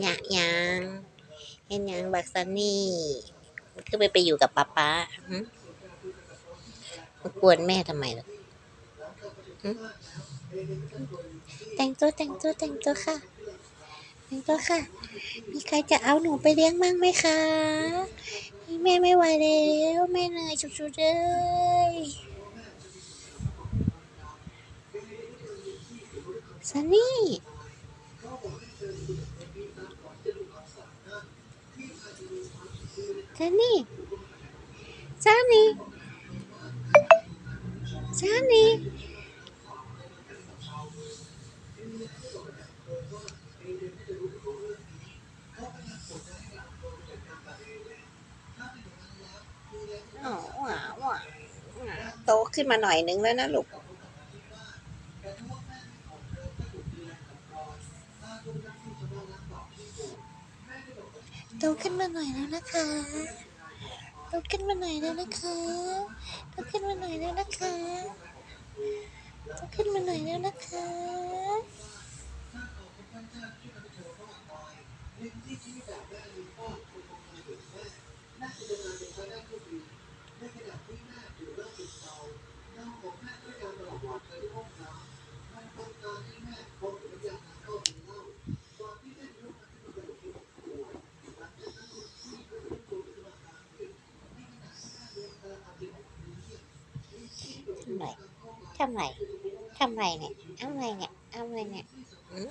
หยะยังเห็นยังบักซันนี่คือไปไปอยู่กับป๊าป๊าหึมากวนแม่ทำไมล่ะหึแต่งตัวแต่งตัวแต่งตัวค่ะ แต่งตัวค่ะ มีใครจะเอาหนูไปเลี้ยงมั่งไหมคะ แม่ไม่ไหวแล้วแม่เหนื่อยสุดๆเลยซันนี่ Sunny. Sunny. Sunny. Oh, wow, wow. โตขึ้นมาหน่อยนึงแล้วนะลูก โตขึ้นมาหน่อยแล้วนะคะโตขึ้นมาหน่อยแล้วนะคะโตขึ้นมาหน่อยแล้วนะคะโตขึ้นมาหน่อยแล้วนะคะทำ ไรทำไรทำไรเนี่ยทำไรเนี่ยทำไรเนี่ยหืม